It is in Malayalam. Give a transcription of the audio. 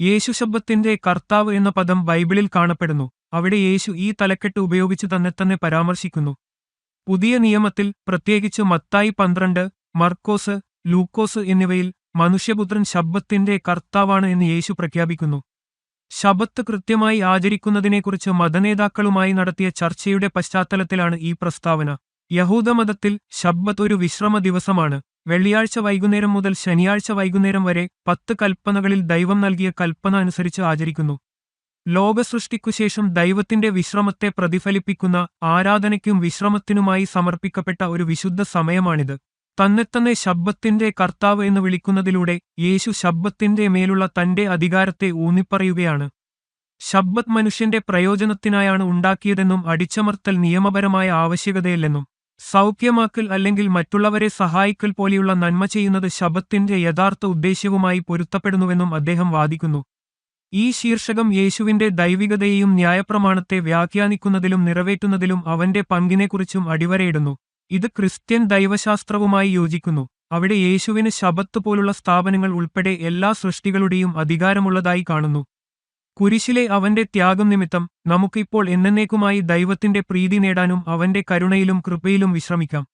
യേശു ശബ്ദത്തിന്റെ കർത്താവ് എന്ന പദം ബൈബിളിൽ കാണപ്പെടുന്നു. അവിടെ യേശു ഈ തലക്കെട്ട് ഉപയോഗിച്ച് തന്നെ തന്നെ പരാമർശിക്കുന്നു. പുതിയ നിയമത്തിൽ പ്രത്യേകിച്ച് മത്തായി പന്ത്രണ്ട് മർക്കോസ് ലൂക്കോസ് എന്നിവയിൽ മനുഷ്യപുത്രൻ ശബ്ദത്തിന്റെ കർത്താവാണ് എന്ന് യേശു പ്രഖ്യാപിക്കുന്നു. ശബത്ത് കൃത്യമായി ആചരിക്കുന്നതിനെക്കുറിച്ച് മതനേതാക്കളുമായി നടത്തിയ ചർച്ചയുടെ പശ്ചാത്തലത്തിലാണ് ഈ പ്രസ്താവന. യഹൂദമതത്തിൽ ശബ്ബത്ത് ഒരു വിശ്രമ ദിവസമാണ്. വെള്ളിയാഴ്ച വൈകുന്നേരം മുതൽ ശനിയാഴ്ച വൈകുന്നേരം വരെ പത്ത് കൽപ്പനകളിൽ ദൈവം നൽകിയ കൽപ്പന അനുസരിച്ച് ആചരിക്കുന്നു. ലോകസൃഷ്ടിക്കുശേഷം ദൈവത്തിന്റെ വിശ്രമത്തെ പ്രതിഫലിപ്പിക്കുന്ന ആരാധനയ്ക്കും വിശ്രമത്തിനുമായി സമർപ്പിക്കപ്പെട്ട ഒരു വിശുദ്ധ സമയമാണിത്. തന്നെത്തന്നെ ശബ്ദത്തിന്റെ കർത്താവ് എന്ന് വിളിക്കുന്നതിലൂടെ യേശു ശബ്ദത്തിന്റെ മേലുള്ള തന്റെ അധികാരത്തെ ഊന്നിപ്പറയുകയാണ്. ശബ്ബത്ത് മനുഷ്യന്റെ പ്രയോജനത്തിനായാണ് ഉണ്ടാക്കിയതെന്നും അടിച്ചമർത്തൽ നിയമപരമായ ആവശ്യകതയല്ലെന്നും. സൗഖ്യമാക്കൽ അല്ലെങ്കിൽ മറ്റുള്ളവരെ സഹായിക്കൽ പോലെയുള്ള നന്മ ചെയ്യുന്നത് ശബത്തിന്റെ യഥാർത്ഥ ഉദ്ദേശ്യവുമായി പൊരുത്തപ്പെടുന്നുവെന്നും അദ്ദേഹം വാദിക്കുന്നു. ഈ ശീർഷകം യേശുവിന്റെ ദൈവികതയെയും ന്യായപ്രമാണത്തെ വ്യാഖ്യാനിക്കുന്നതിലും നിറവേറ്റുന്നതിലും അവന്റെ പങ്കിനെക്കുറിച്ചും അടിവരയിടുന്നു. ഇത് ക്രിസ്ത്യൻ ദൈവശാസ്ത്രവുമായി യോജിക്കുന്നു. അവിടെ യേശുവിന് ശബത്ത് പോലുള്ള സ്ഥാപനങ്ങൾ ഉൾപ്പെടെ എല്ലാ സൃഷ്ടികളുടെയും അധികാരമുള്ളതായി കാണുന്നു. കുരിശിലെ അവന്റെ ത്യാഗം നിമിത്തം നമുക്കിപ്പോൾ എന്നേക്കുമായി ദൈവത്തിന്റെ പ്രീതി നേടാനും അവന്റെ കരുണയിലും കൃപയിലും വിശ്രമിക്കാം.